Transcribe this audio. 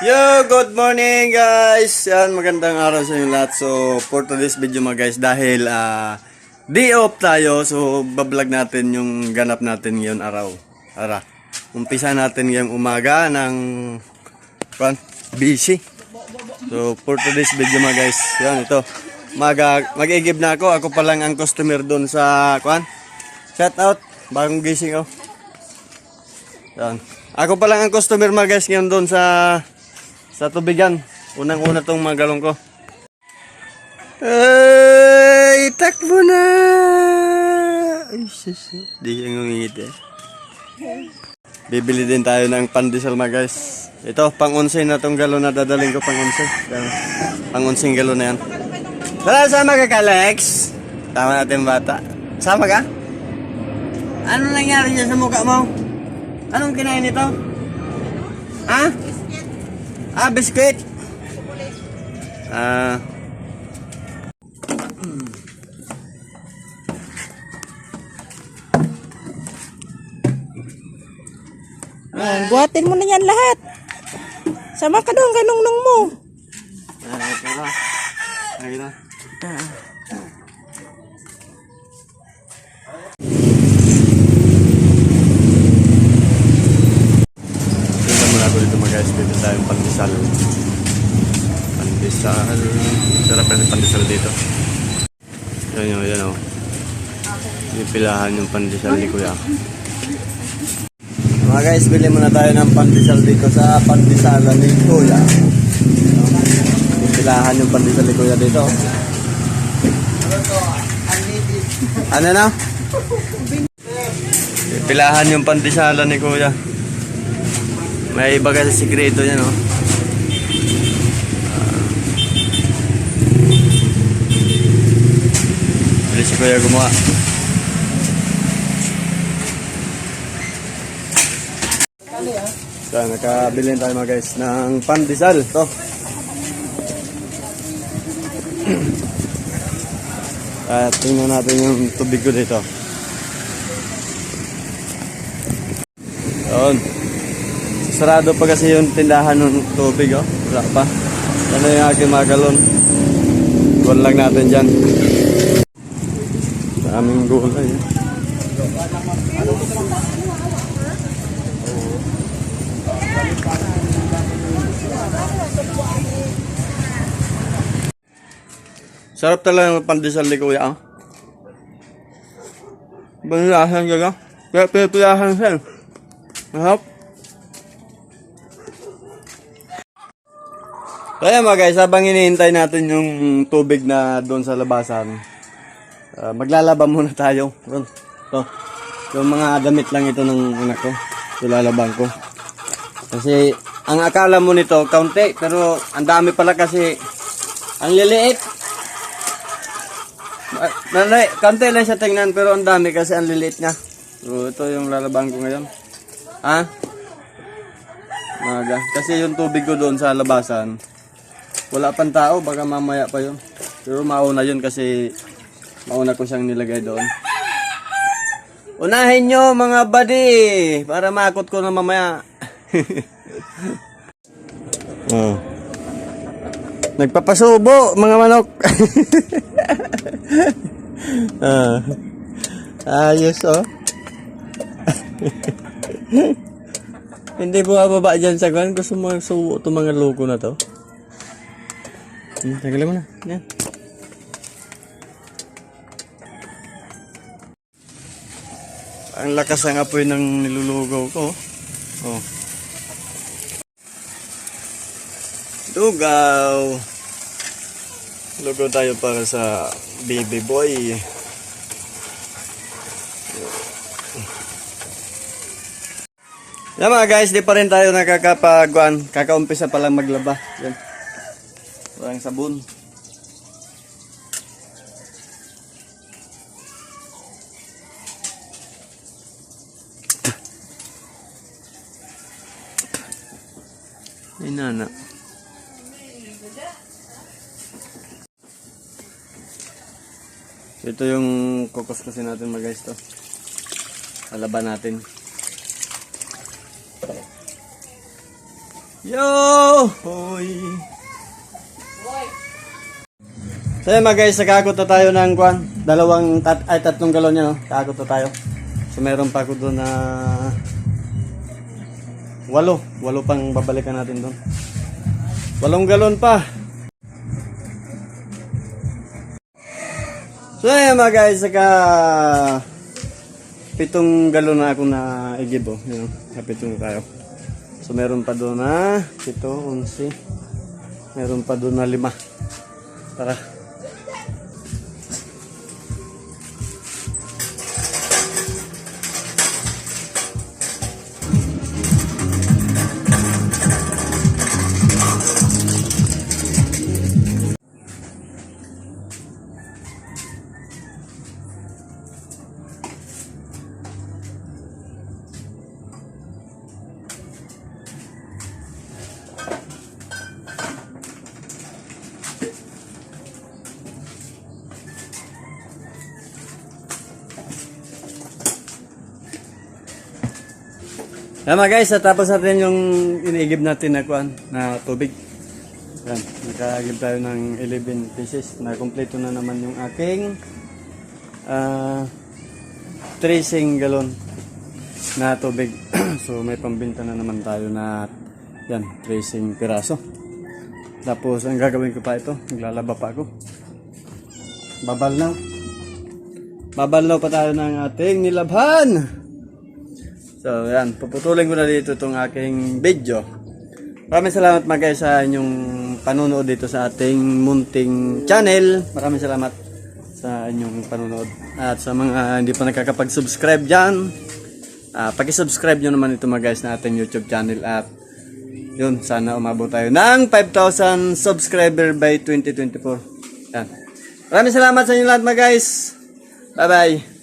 Yo, good morning guys! Yan, magandang araw sa inyo lahat. So, for today's video mga guys, dahil ah day off tayo, so bablog natin yung ganap natin ngayon araw. Ara, umpisa natin ngayong umaga ng kwan, busy. So, for today's video mga guys, yan ito. Mag, mag-igib na ako, ako pa lang ang customer doon sa kwan. Shout out, bagong gising oh. Yan. Ako pa lang ang customer mga guys ngayon doon sa sa tubigan. Unang-una tong magalong ko. Ay, takbo na! Ay, sus. Di siya ngumingit eh. Bibili din tayo ng pandesal mga guys. Ito, pang unsay na tong galon na dadaling ko pang unsay. Yan. Pang unsing galon na yan. Tara, sama ka ka, Lex. Tama natin bata. Sama ka? Ano nangyari dyan sa mukha mo? Anong kinain nito? Ha? Ah, biskuit. Ah. Yan, buhatin mo na yan lahat. Sama ka doon, ganung-nung mo. Ah, tara. Ayun na. Tingnan muna ako dito mga guys. Dito tayong pandesal. Pandesal. Sarap na yung pandesal dito. Yan yun, yan o. Ipilahan yung pandesal ni Kuya. Mga guys, bili muna tayo ng pandesal dito sa pandesalan ni Kuya. Ipilahan yung pandesal ni Kuya dito. Ano na? Ipilahan yung pandesalan ni Kuya. May iba kasi sikreto yan, oh. Bili si Kuya gumawa. So, nakabili tayo mga guys ng pandesal. To. At tingnan natin yung tubig ko dito. Yun. Sarado pa kasi yung tindahan ng tubig, oh. Wala pa. Ano yung aking mga galon. Kuwan lang natin dyan. Daming gulay, eh. Sarap talaga ng pandesal ni Kuya, ah. Banilasan ka ka? Kaya pipilasan siya. Mahap. Kaya mga guys, habang hinihintay natin yung tubig na doon sa labasan, ah, maglalaba muna tayo. Yun. Ito. Yung mga damit lang ito ng anak ko. Ito lalabang ko. Kasi, ang akala mo nito, kaunti, pero ang dami pala kasi, ang liliit. Nanay, kaunti lang siya tingnan, pero ang dami kasi ang liliit niya. So, ito yung lalabang ko ngayon. Ha? Maga. Kasi yung tubig ko doon sa labasan, wala pang tao, baka mamaya pa yun. Pero mauna yun kasi mauna ko siyang nilagay doon. Unahin nyo mga buddy, para makot ko na mamaya. oh. Nagpapasubo, mga manok. ah. Ayos oh. Hindi bumababa dyan sa kan. Gusto mo subo itong mga logo na to. Hmm, tanggalin mo na. Yan. Ang lakas ng apoy ng nilulugaw ko. Oh. Lugaw. Lugaw tayo para sa baby boy. Yan mga guys, di pa rin tayo nakakapagwan. Kakaumpisa pa lang maglaba. Yan. Walang sabon. Ay nana. Ito yung kukos kasi natin mga guys to. Lalaban natin. Yo! Hoy! So yun mga guys, nakakot na tayo ng kwan. Dalawang, tat, ay tatlong galon yan, no? Kakot na tayo. So meron pa ako doon na walo. Walo pang babalikan natin doon. Walong galon pa. So yun mga guys, saka pitong galon na ako na igib, oh. Yun, tayo. So meron pa doon na pito, unsi. Meron pa doon na lima. Tara. Yan mga guys, tapos natin yung iniigib natin na kuan na tubig. Yan, nakaagib tayo ng 11 pieces. Na kompleto na naman yung aking ah tracing galon na tubig. so may pambinta na naman tayo na yan, tracing piraso. Tapos ang gagawin ko pa ito, naglalaba pa ako. Babalnaw. Babalnaw pa tayo ng ating nilabhan. So, yan. Puputulin ko na dito itong aking video. Maraming salamat mga guys sa inyong panunood dito sa ating munting channel. Maraming salamat sa inyong panunood. At sa mga hindi pa nakakapag-subscribe dyan, ah paki-subscribe nyo naman ito mga guys na ating YouTube channel. At yun, sana umabot tayo ng 5,000 subscriber by 2024. Yan. Maraming salamat sa inyo lahat mga guys. Bye-bye.